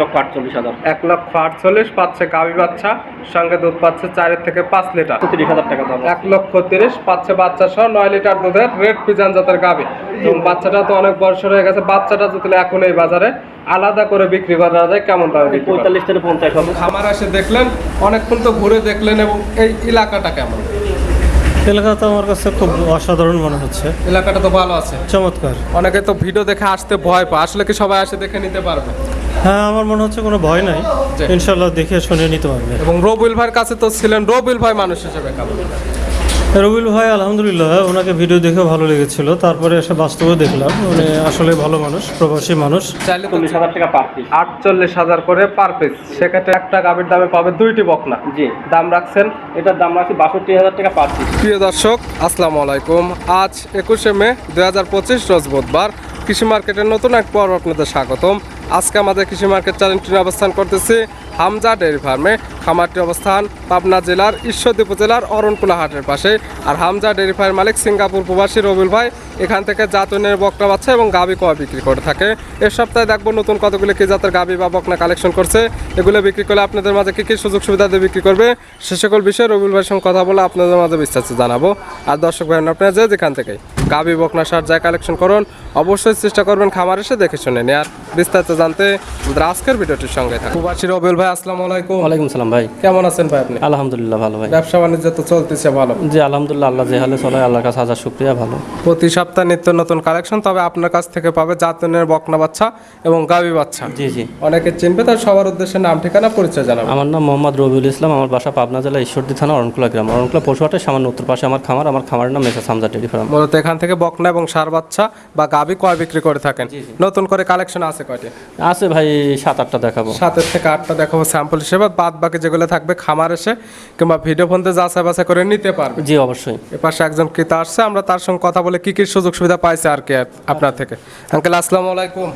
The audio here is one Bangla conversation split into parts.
লক্ষ আটচল্লিশ হাজার। এক লক্ষ আটচল্লিশ পাচ্ছে গাভী বাচ্চা সঙ্গে দুধ পাচ্ছে চারের থেকে পাঁচ লিটার। তিরিশ হাজার টাকা দাম এক লক্ষ তিরিশ পাচ্ছে বাচ্চা সহ নয় লিটার দুধের রেড পিজান জাতের গাভী। এবং বাচ্চাটা তো অনেক বয়স হয়ে গেছে বাচ্চাটা যদি এখন এই বাজারে আলাদা করে বিক্রি করা যায় কেমন দামে? পঁয়তাল্লিশ থেকে পঞ্চাশ হবে। খামার এসে দেখলেন অনেকক্ষণ তো ঘুরে দেখলেন এবং এই এলাকাটা কেমন? এলাকা তো আমার কাছে খুব অসাধারণ মনে হচ্ছে। এলাকাটা তো ভালো আছে। চমৎকার। অনেকে তো ভিডিও দেখে আসতে ভয় পায় আসলে কি সবাই আসে দেখে নিতে পারবে? হ্যাঁ আমার মনে হচ্ছে কোনো ভয় নাই। ইনশাল্লাহ দেখে শুনে নিতে পারবে। এবং রবিউল ভাইয়ের কাছে তো ছিলেন রবিউল ভাই মানুষ হিসেবে কেমন? রবিল ভাই আলহামদুলিল্লাহ ওনাকে ভিডিও দেখে ভালো লেগেছিল। তারপরে এসে বাস্তবে দেখলাম উনি আসলে ভালো মানুষ প্রবাসী মানুষ। চল্লিশ হাজার টাকা পার পিস আটচল্লিশ হাজার করে পার পিস সেক্ষেত্রে একটা গাভীর দামে পাবে দুইটি বকনা। জি। দাম রাখছেন? এটার দাম রাখছি বাষট্টি হাজার টাকা পার পিস প্রিয় দর্শক আসসালামু আলাইকুম। আজ একুশে মে দুই হাজার পঁচিশ রোজ বুধবার। কৃষি মার্কেটের নতুন এক পর্ব আপনাদের স্বাগতম। আজকে আমাদের কৃষি মার্কেট চ্যানেলটি অবস্থান করতেছি হামজা ডেয়ারি ফার্মে। খামারটি অবস্থান পাবনা জেলার ঈশ্বরদী উপজেলার অরণকুলা হাটের পাশে। আর হামজা ডেয়ারি ফার্মের মালিক সিঙ্গাপুর প্রবাসী রবিল ভাই এখান থেকে জাতনের বকনা বাচ্চা এবং গাবি কয়া বিক্রি করে থাকে। এ সপ্তাহে দেখব নতুন কতগুলো কি জাতের গাবি বা বকনা কালেকশন করছে। এগুলো বিক্রি করলে আপনাদের মাঝে কী কী সুযোগ সুবিধা দিয়ে বিক্রি করবে সে সকল বিষয়ে রবিল ভাইয়ের সঙ্গে কথা বলে আপনাদের মাঝে বিস্তারিত জানাব। আর দর্শক ভাই আপনারা যে যেখান থেকে গাবি, বকনা, সার যায় কালেকশন করুন, অবশ্যই চেষ্টা করবেন খামার এসে দেখে শুনে নিয়ে আর বিস্তারিত জানতে আজকের ভিডিওটির সঙ্গে থাকুন। প্রবাসী রবিউল ভাই আসসালামু আলাইকুম। ওয়ালাইকুম সালাম ভাই। কেমন আছেন ভাই আপনি? আলহামদুলিল্লাহ ভালো ভাই। ব্যবসা বাণিজ্য তো চলতেছে ভালো। জি আলহামদুলিল্লাহ আল্লাহ যে হালে চলে আল্লাহর কাছে হাজার শুক্রিয়া ভালো। প্রতি সপ্তাহে নিত্য নতুন কালেকশন তবে আপনার কাছ থেকে পাবে জাতনের বকনা বাচ্চা এবং গাবি বাচ্চা। জি জি। অনেকে চিনবে তার সবার উদ্দেশ্যে নাম ঠিকানা পরিচয় জানাব। আমার নাম মোহাম্মদ রবিউল ইসলাম আমার বাসা পাবনা জেলা ঈশ্বরদী থানা অরণকুলা গ্রাম। অরণকুলা পশুহাটের সামান্য উত্তর পাশে আমার খামার আমার খামারের নাম মেসা সামজা ডেরি ফার্ম। মূলত এখান থেকে বকনা এবং সার বাচ্চা বা গাবি কয় বিক্রি করে থাকেন। নতুন করে কালেকশন আছে কয়টি? আছে ভাই সাত আটটা দেখাবো। সাতের থেকে আটটা দেখাবো স্যাম্পল হিসেবে বাদ বাকি যেগুলো থাকবে খামার এসে কিংবা ভিডিও ফোনতে যাচাই বাছাই করে নিতে পারবে। জি অবশ্যই। এ পাশে একজন ক্রেতা আসছে আমরা তার সঙ্গে কথা বলে কি কি সুযোগ সুবিধা পাইছে আর কি আপনার থেকে। আঙ্কেল আসসালামু আলাইকুম।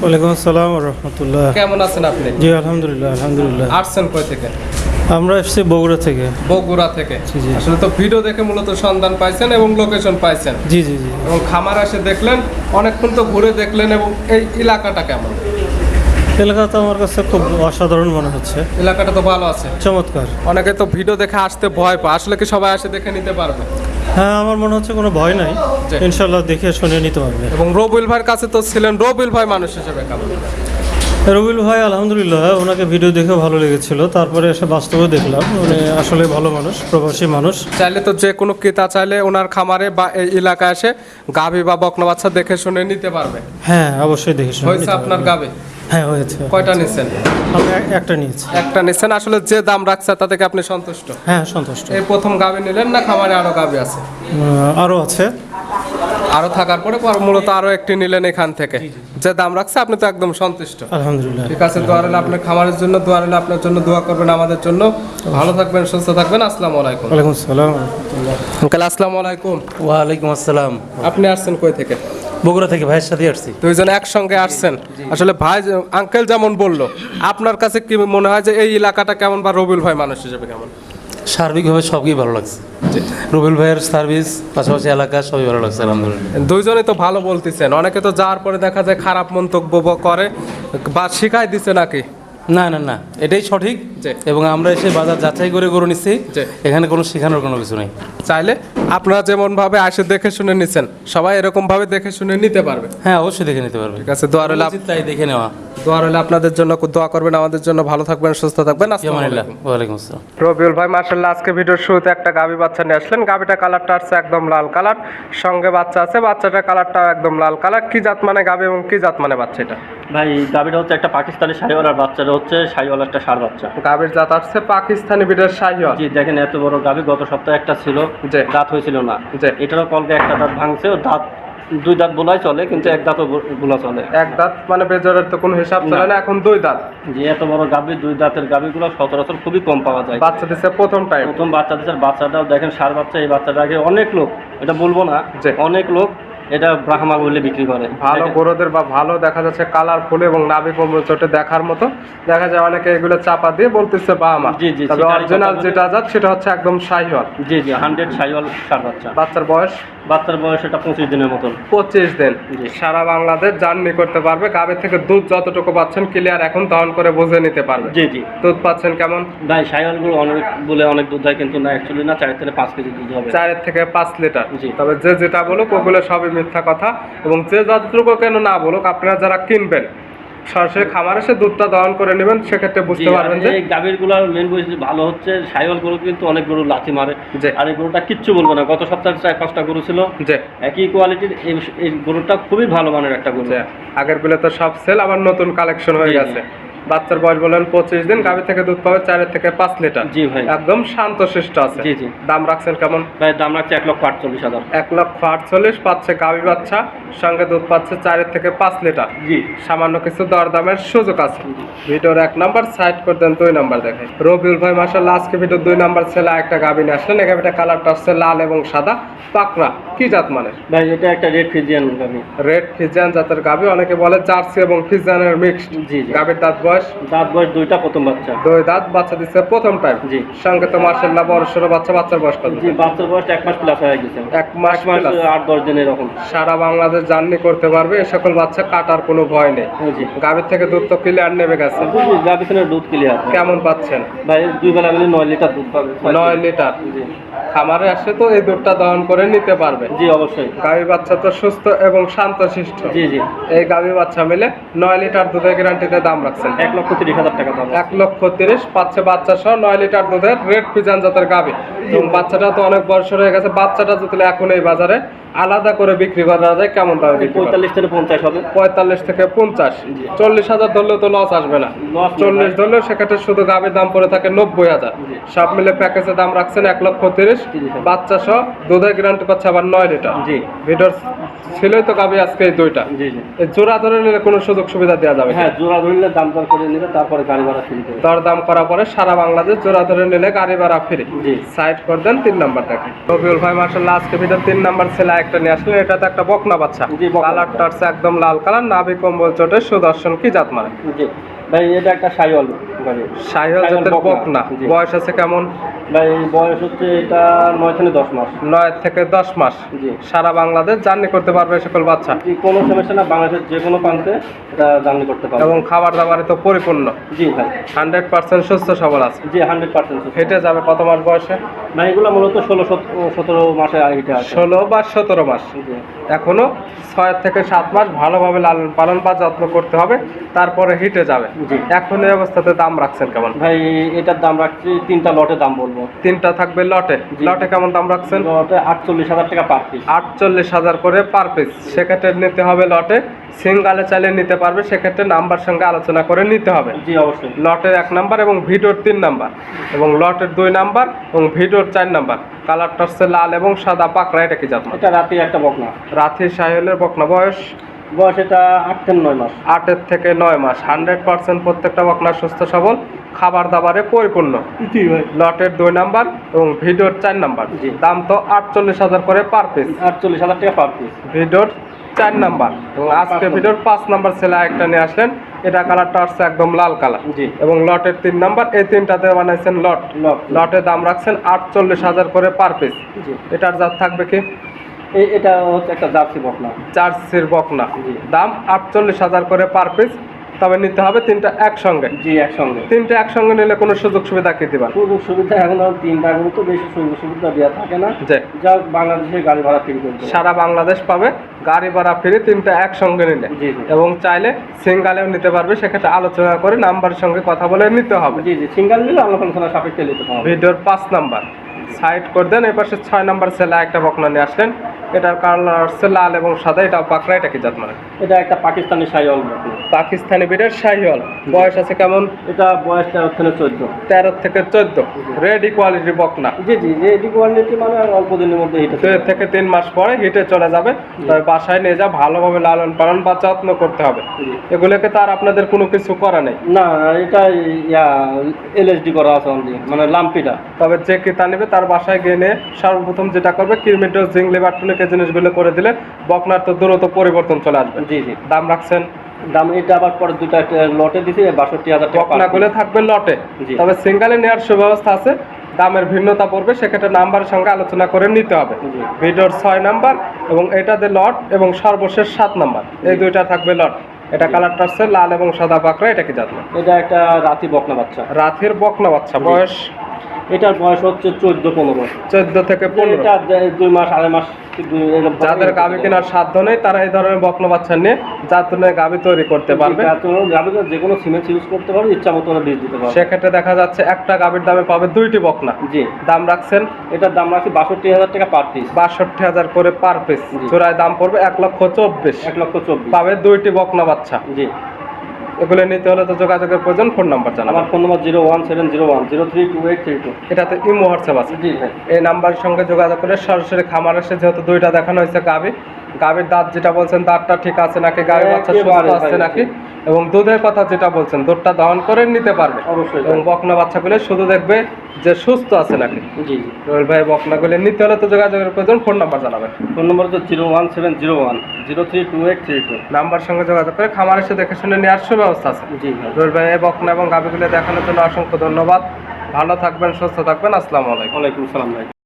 ওয়ালাইকুম আসসালাম রহমতুল্লাহ। কেমন আছেন আপনি? জি আলহামদুলিল্লাহ আলহামদুলিল্লাহ। আসছেন কই থেকে? আমরা এসেছি বগুড়া থেকে। বগুড়া থেকে। জি। আসলে তো ভিডিও দেখে মূলত সন্ধান পাইছেন এবং লোকেশন পাইছেন। জি জি জি। এবং খামার এসে দেখলেন অনেকক্ষণ তো ঘুরে দেখলেন এবং এই এলাকাটা কেমন? এলাকা তো আমার কাছে খুব অসাধারণ মনে হচ্ছে। এলাকাটা তো ভালো আছে। চমৎকার। অনেকে তো ভিডিও দেখে আসতে ভয় পায়। আসলে কি সবাই এসে দেখে নিতে পারবে? হ্যাঁ আমার মনে হচ্ছে কোনো ভয় নাই। ইনশাল্লাহ দেখে শুনে নিতে পারবে। এবং রবিউল ভাইয়ের কাছে তো ছিলেন রবিউল ভাই মানুষ হিসেবে কেমন? রবিল ভাই আলহামদুলিল্লাহ ওনাকে ভিডিও দেখে ভালো লেগেছিল। তারপরে এসে বাস্তবে দেখলাম উনি আসলে ভালো মানুষ প্রবাসী মানুষ। চাইলে তো যে কোনো ক্রেতা চাইলে ওনার খামারে বা এই এলাকায় এসে গাভী বা বকনা বাচ্চা দেখে শুনে নিতে পারবে। হ্যাঁ অবশ্যই দেখে শুনে আপনার গাভী? হ্যাঁ হয়েছে। কয়টা আমি এক- একটা নিয়েছি। একটা নিচ্ছেন আসলে যে দাম রাখছে তাতে কি আপনি সন্তুষ্ট? হ্যাঁ সন্তুষ্ট। এই প্রথম গাভী নিলেন না খামারে আরও গাভী আছে? আহ, আরও আছে। আরও থাকার পরে পর মূলত আরও একটি নিলেন এখান থেকে। যে দাম রাখছে আপনি তো একদম সন্তুষ্ট। আলহামদুলিল্লাহ। ঠিক আছে দোয়া রইল আপনার খামারের জন্য দোয়া রইল আপনার জন্য দোয়া করবেন আমাদের জন্য। ভালো থাকবেন সুস্থ থাকবেন আসসালামু আলাইকুম। ওয়ালাইকুম আসসালাম। আঙ্কেল আসসালামু আলাইকুম। ওয়ালাইকুম আসসালাম। আপনি আসছেন কই থেকে? বগুড়া থেকে ভাইয়ের সাথে আসছি। দুইজন একসঙ্গে আসছেন। আসলে ভাই আঙ্কেল যেমন বলল আপনার কাছে কি মনে হয় যে এই এলাকাটা কেমন বা রবিউল ভাই মানুষ হিসেবে কেমন? সার্বিকভাবে সবই ভালো লাগছে। রুবেল ভাইয়ের সার্ভিস পাশাপাশি এলাকা সবই ভালো লাগছে আলহামদুলিল্লাহ। দুইজনে তো ভালো বলতেছেন। অনেকে তো যাওয়ার পরে দেখা যায় খারাপ মন্তব্য করে বা শিখাই দিচ্ছে নাকি? না না না এটাই সঠিক এবং আমরা এসে বাজার যাচাই করে গরু নিচ্ছি। এখানে কোনো শেখানোর কোনো কিছু নেই। চাইলে আপনারা যেমন ভাবে আসে দেখে শুনে নিছেন সবাই এরকম ভাবে দেখে শুনে নিতে পারবে। হ্যাঁ অবশ্যই দেখে নিতে পারবে। ঠিক আছে দোয়া রইল আপ- উচিত তাই দেখে নেওয়া। দোয়া রইল আপনাদের জন্য দোয়া করবেন আমাদের জন্য ভালো থাকবেন সুস্থ থাকবেন। ওয়ালাইকুম আসসালাম। রবিউল ভাই মার্শাল্লাহ আজকে ভিডিওর শুরুতে একটা গাবি বাচ্চা নিয়ে আসলেন। গাবিটা কালারটা আসছে একদম লাল কালার সঙ্গে বাচ্চা আছে বাচ্চাটার কালারটাও একদম লাল কালার। কি জাত মানে গাবি এবং কি জাত মানে বাচ্চা এটা? ভাই গাভিটা হচ্ছে একটা পাকিস্তানি শাড়িওয়ালার বাচ্চাটা হচ্ছে শাড়িওয়ালা একটা ষাড় বাচ্চা। গাবির জাত আসছে পাকিস্তানি বিডের শাহিওয়াল। জি দেখেন এত বড় গাভি গত সপ্তাহে একটা ছিল যে দাঁত হয়েছিল না। যে এটারও কলকে একটা দাঁত ভাঙছে ও দাঁত দুই দাঁত বোলাই চলে কিন্তু এক দাঁতও বোলা চলে। এক দাঁত মানে বেজরের তো কোনো হিসাব চলে না। এখন দুই দাঁত। যে এত বড় গাভি দুই দাঁতের গাভিগুলো সচরাচর খুবই কম পাওয়া যায়। বাচ্চা দিচ্ছে প্রথম টাইম প্রথম বাচ্চা দিচ্ছে বাচ্চাটাও দেখেন সার বাচ্চা এই বাচ্চাটাকে অনেক লোক এটা বলব না যে অনেক লোক এটা ব্রাহ্মা বলে বিক্রি করে। ভালো গরুদের বা ভালো দেখা যাচ্ছে কালারফুল এবং নাভি কোমল চোটে দেখার মতো। দেখা যায় অনেকে এগুলো চাপা দিয়ে বলতেছে বাহামা আমার জি, জি, তবে অরিজিনাল যেটা জাত সেটা হচ্ছে একদম সাইহল জি জি হান্ড্রেড সাইহল সার বাচ্চা। বাচ্চার বয়স বাচ্চার বয়স এটা পঁচিশ দিনের মতন। পঁচিশ দিন। সারা বাংলাদেশ জার্নি করতে পারবে গাবে থেকে দুধ যতটুকু পাচ্ছেন ক্লিয়ার এখন দহন করে বুঝে নিতে পারবে। জি জি। দুধ পাচ্ছেন কেমন? ভাই সাইওয়ালগুলো অনেক বলে অনেক দুধ হয় কিন্তু না অ্যাকচুয়ালি না চার থেকে পাঁচ কেজি দুধ হবে। চারের থেকে পাঁচ লিটার। জি। তবে যে যেটা বলুক ওগুলো সবই মিথ্যা কথা এবং যে যতটুকু কেন না বলুক আপনারা যারা কিনবেন সরাসরি খামার এসে দুধটা দহন করে নেবেন সেক্ষেত্রে বুঝতে পারবেন যে গাভীরগুলার মেন বৈশিষ্ট্য ভালো হচ্ছে সাইওয়াল গরু কিন্তু অনেক গরু লাথি মারে। যে আর এই গরুটা কিচ্ছু বলব না গত সপ্তাহে চার পাঁচটা গরু ছিল। যে একই কোয়ালিটির এই গরুটা খুবই ভালো মানের একটা গরু। আগেরগুলো তো সব সেল আবার নতুন কালেকশন হয়ে। গেছে। বাচ্চার বয়স বলেন পঁচিশ দিন গাভী থেকে দুধ পাবে চারের থেকে পাঁচ লিটার। জি ভাই। একদম শান্ত শিষ্ট আছে। জি, জি। দাম রাখছেন কেমন? ভাই দাম রাখছে এক লক্ষ আটচল্লিশ হাজার। এক লক্ষ আটচল্লিশ পাচ্ছে গাভী বাচ্চা সঙ্গে দুধ পাচ্ছে চারের থেকে পাঁচ লিটার। জি। সামান্য কিছু দরদামের সুযোগ আছে। ভিডিওর এক নাম্বার সাইড করে দেন দুই নাম্বার দেখে। রবিউল ভাই মাসাল্লাহ আজকে ভিডিও দুই নাম্বার ছেলে একটা গাভী নিয়ে আসলেন। এই গাভীটা কালারটা হচ্ছে লাল এবং সাদা। পাকড়া কি জাত মানে ভাই এটা একটা রেড ফিজিয়ান গাভী। রেড ফিজিয়ান জাতের গাভী। অনেকে বলে জার্সি এবং ফিজিয়ানের মিক্সড জি, জি। গাভীর দাঁত বয়স দাঁত বয়স দুইটা প্রথম বাচ্চা। দুই দাঁত বাচ্চা দিচ্ছে প্রথম টাইম জি। সঙ্গে তো মার্শাল্লাহ বড় সড়ো বাচ্চা বাচ্চার বয়স কত? জি বাচ্চার বয়স এক মাস প্লাস হয়ে গেছে। এক মাস মাস আট দশ দিন এরকম। সারা বাংলাদেশ জার্নি করতে পারবে এ সকল বাচ্চা কাটার কোনো ভয় নেই। জি গাভীর থেকে দুধ তো ক্লিয়ার নেবে গেছে। জি থেকে দুধ ক্লিয়ার কেমন পাচ্ছেন? ভাই দুই বেলা মিলে নয় লিটার দুধ পাবে। নয় লিটার। জি। খামারে আসে তো এই দুধটা দহন করে নিতে পারবে। জি অবশ্যই। গাভী বাচ্চা তো সুস্থ এবং শান্ত সৃষ্ট জি জি। এই গাভী বাচ্চা মিলে নয় লিটার দুধের গ্যারান্টিতে দাম রাখছেন। এক লক্ষ তিরিশ হাজার টাকা দাম। এক লক্ষ তিরিশ পাচ্ছে বাচ্চা সহ নয় লিটার দুধের রেড পিজান জাতের গাভী। এবং বাচ্চাটা তো অনেক বয়স হয়ে গেছে বাচ্চাটা যদি এখন এই বাজারে আলাদা করে বিক্রি করা যায় কেমন দামে পঁয়তাল্লিশ থেকে পঞ্চাশ হবে। পঁয়তাল্লিশ থেকে পঞ্চাশ। চল্লিশ হাজার ধরলেও তো লস আসবে না। চল্লিশ ধরলেও সেক্ষেত্রে শুধু গাভীর দাম পড়ে থাকে নব্বই হাজার। সব মিলে প্যাকেজের দাম রাখছেন এক লক্ষ তিরিশ। বাচ্চা সহ দুধের গ্যারান্টি পাচ্ছে আবার নয় লিটার। জি। ভিডিওর ছিলই তো গাভী আজকে এই দুইটা। জোড়া ধরে নিলে কোনো সুযোগ সুবিধা দেওয়া যাবে হ্যাঁ জোড়া ধরলে দাম দর করে নেবে তারপরে গাড়ি ভাড়া ফ্রি দর দাম করার পরে সারা বাংলাদেশ জোড়া ধরে নিলে গাড়ি ভাড়া ফ্রি। সাইড করে দেন তিন নাম্বার দেখেন। রবিউল ভাই মার্শাল্লাহ আজকে ভিডিও তিন নাম্বার ছেলে একটা নিয়ে আসলেন এটা তো একটা বকনা বাচ্চা। কালারটা একদম লাল কালার নাভি কম্বল চোটের সুদর্শন কি জাত মানে? জি। ভাই এটা একটা সাইওয়াল জাতের বকনা, বকনা। বয়স আছে কেমন? ভাই বয়স হচ্ছে এটা নয় থেকে দশ মাস। নয় থেকে দশ মাস। জি। সারা বাংলাদেশ জার্নি করতে পারবে সকল বাচ্চা? জি কোনো সমস্যা না বাংলাদেশের যে কোনো প্রান্তে এটা জার্নি করতে পারবে। এবং খাবার দাবারে তো পরিপূর্ণ। জি ভাই। হান্ড্রেড পার্সেন্ট সুস্থ সবল আছে। জি হান্ড্রেড পার্সেন্ট হেঁটে যাবে কত মাস বয়সে? ভাই এগুলো মূলত ষোলো সতেরো মাসে হিটে ষোলো বা সতেরো মাস। জি। এখনও ছয় থেকে সাত মাস ভালোভাবে লালন পালন বা যত্ন করতে হবে তারপরে হিটে যাবে। এখন এই অবস্থাতে দাম রাখছেন কেমন? ভাই এটার দাম রাখছি তিনটা লটে দাম বলব। তিনটা থাকবে লটে? লটে কেমন দাম রাখছেন? লটে আটচল্লিশ হাজার টাকা পার পিস আটচল্লিশ হাজার করে পার পিস সেক্ষেত্রে নিতে হবে লটে। সিঙ্গালে চালিয়ে নিতে পারবে সেক্ষেত্রে নাম্বার সঙ্গে আলোচনা করে নিতে হবে। জি অবশ্যই। লটের এক নাম্বার এবং ভিডিওর তিন নাম্বার। এবং লটের দুই নাম্বার এবং ভিডিওর চার নাম্বার। কালারটা হচ্ছে লাল এবং সাদা পাকড়া এটা কি জাত মানে? এটা রাতে একটা বকনা। রাথি সাহেলের বকনা বয়স বয়স এটা আট থেকে নয় মাস। আটের থেকে নয় মাস। হান্ড্রেড পার্সেন্ট প্রত্যেকটা বকনা সুস্থ সবল খাবার দাবারে পরিপূর্ণ। জি ভাই। লটের দুই নাম্বার এবং ভিডিওর চার নাম্বার। জি। দাম তো আটচল্লিশ হাজার করে পার পিস আটচল্লিশ হাজার টাকা পার পিস ভিডিওর চার নাম্বার। এবং আজকে ভিডিওর পাঁচ নাম্বার ছেলে একটা নিয়ে আসলেন। এটা কালারটা আসছে একদম লাল কালার। জি। এবং লটের তিন নাম্বার এই তিনটাতে বানাইছেন লট। লট। লটের দাম রাখছেন আটচল্লিশ হাজার করে পার পিস এটার জাত থাকবে কি? এটা হচ্ছে একটা জার্সি বকনা। চার্সির বকনা। দাম আটচল্লিশ হাজার করে পার পিস তবে নিতে হবে তিনটা একসঙ্গে। জি একসঙ্গে। তিনটা একসঙ্গে নিলে কোনো সুযোগ সুবিধা কি দিবা? সুযোগ সুবিধা এখন আর তিনটা গরু তো বেশি সুযোগ সুবিধা দেওয়া থাকে না। যে যা বাংলাদেশের গাড়ি ভাড়া ফ্রি করতে হবে। সারা বাংলাদেশ পাবে গাড়ি ভাড়া ফ্রি তিনটা একসঙ্গে নিলে। জি, জি। এবং চাইলে সিঙ্গালেও নিতে পারবে সেক্ষেত্রে আলোচনা করে নাম্বারের সঙ্গে কথা বলে নিতে হবে। জি জি। সিঙ্গেল নিলে আলোচনা সাপেক্ষে নিতে হবে। ভিডিওর পাঁচ নাম্বার। সাইড করে দেন। এপাশে ছয় নম্বর সেলা একটা বকনা নিয়ে আসলেন। এটার কালার হচ্ছে লাল এবং সাদা। এটা পাকড়া এটা কি জাত মানে? এটা একটা পাকিস্তানি বকনা। পাকিস্তানি বিডের শাহিওয়াল। বয়স আছে কেমন? এটা বয়স তেরো থেকে চোদ্দ। তেরো থেকে চোদ্দ। রেডি কোয়ালিটির বকনা। জি জি এটি কোয়ালিটি মানে অল্প দিনের মধ্যে হিটে দুই থেকে তিন মাস পরে হিটে চলে যাবে। তবে বাসায় নিয়ে যা ভালোভাবে লালন পালন বা যত্ন করতে হবে। এগুলোকে তার আপনাদের কোনো কিছু করা নেই। না এটা ইয়া এলএসডি করা আছে মানে লাম্পিটা। তবে যে ক্রেতা নেবে তার বাসায় গিয়ে নিয়ে সর্বপ্রথম যেটা করবে কিরমিটো জিঙ্ক লিভার টনিক এই জিনিসগুলো করে দিলে বকনার তো দ্রুত পরিবর্তন চলে আসবে। জি জি। দাম রাখছেন? দাম এটা আবার পরে দুটা লটে দিছি বাষট্টি হাজার টাকা বকনাগুলো থাকবে লটে। তবে সিঙ্গালে নেওয়ার সুব্যবস্থা আছে দামের ভিন্নতা পড়বে সেক্ষেত্রে নাম্বারের সঙ্গে আলোচনা করে নিতে হবে। জি। ভিডিওর ছয় নাম্বার এবং এটাতে লট এবং সর্বশেষ সাত নাম্বার এই দুইটা থাকবে লট। এটা কালারটা হচ্ছে লাল এবং সাদা পাকড়া এটা কি জাত? এটা একটা রাতি বকনা বাচ্চা। রাতের বকনা বাচ্চা বয়স? এটার বয়স হচ্ছে চোদ্দ পনেরো। চোদ্দ থেকে পনেরো। এটা দুই মাস আড়াই মাস যাদের গাভি কেনার সাধ্য নেই তারা এই ধরনের বকনা বাচ্চা নিয়ে জাতুনের গাভি তৈরি করতে পারবে। গাভি যে কোনো সিমেন্ট ইউজ করতে পারবে ইচ্ছা মতো বীজ দিতে পারবে সেক্ষেত্রে দেখা যাচ্ছে একটা গাভির দামে পাবে দুইটি বকনা। জি। দাম রাখছেন? এটার দাম রাখছি বাষট্টি হাজার টাকা পার পিস বাষট্টি হাজার করে পার পিস চোরায় দাম পড়বে এক লক্ষ চব্বিশ। এক লক্ষ চব্বিশ। পাবে দুইটি বকনা বাচ্চা। জি। এগুলো নিতে হলে তো যোগাযোগের প্রয়োজন ফোন নাম্বার জানা আমার phone number zero one seven zero one zero three two eight three two. এটাতে ইমো হোয়াটসঅ্যাপ আছে। জি ভাই এই নাম্বারের সঙ্গে যোগাযোগ করে সরাসরি খামার এসে যেহেতু দুইটা দেখানো হয়েছে গাভি গাভির দাঁত যেটা বলছেন দাঁতটা ঠিক আছে নাকি? গাভি বাচ্চা সুস্থ আছে নাকি? এবং দুধের কথা যেটা বলছেন দুধটা দহন করে নিতে পারবে। অবশ্যই। এবং বকনা বাচ্চাগুলো শুধু দেখবে যে সুস্থ আছে নাকি? জি রোহিল ভাই বকনাগুলো নিতে হলে তো যোগাযোগের প্রয়োজন ফোন নাম্বার জানাবেন। ফোন নম্বর তো zero one seven zero one zero three two eight three two. Number সঙ্গে যোগাযোগ করে খামার এসে দেখে শুনে নেওয়ার সুব্যবস্থা আছে। জি ভাই। রোহিল ভাই বকনা এবং গাভিগুলো দেখানোর জন্য অসংখ্য ধন্যবাদ। ভালো থাকবেন সুস্থ থাকবেন। আসসালামু আলাইকুম। ওয়ালাইকুম সালাম ভাই।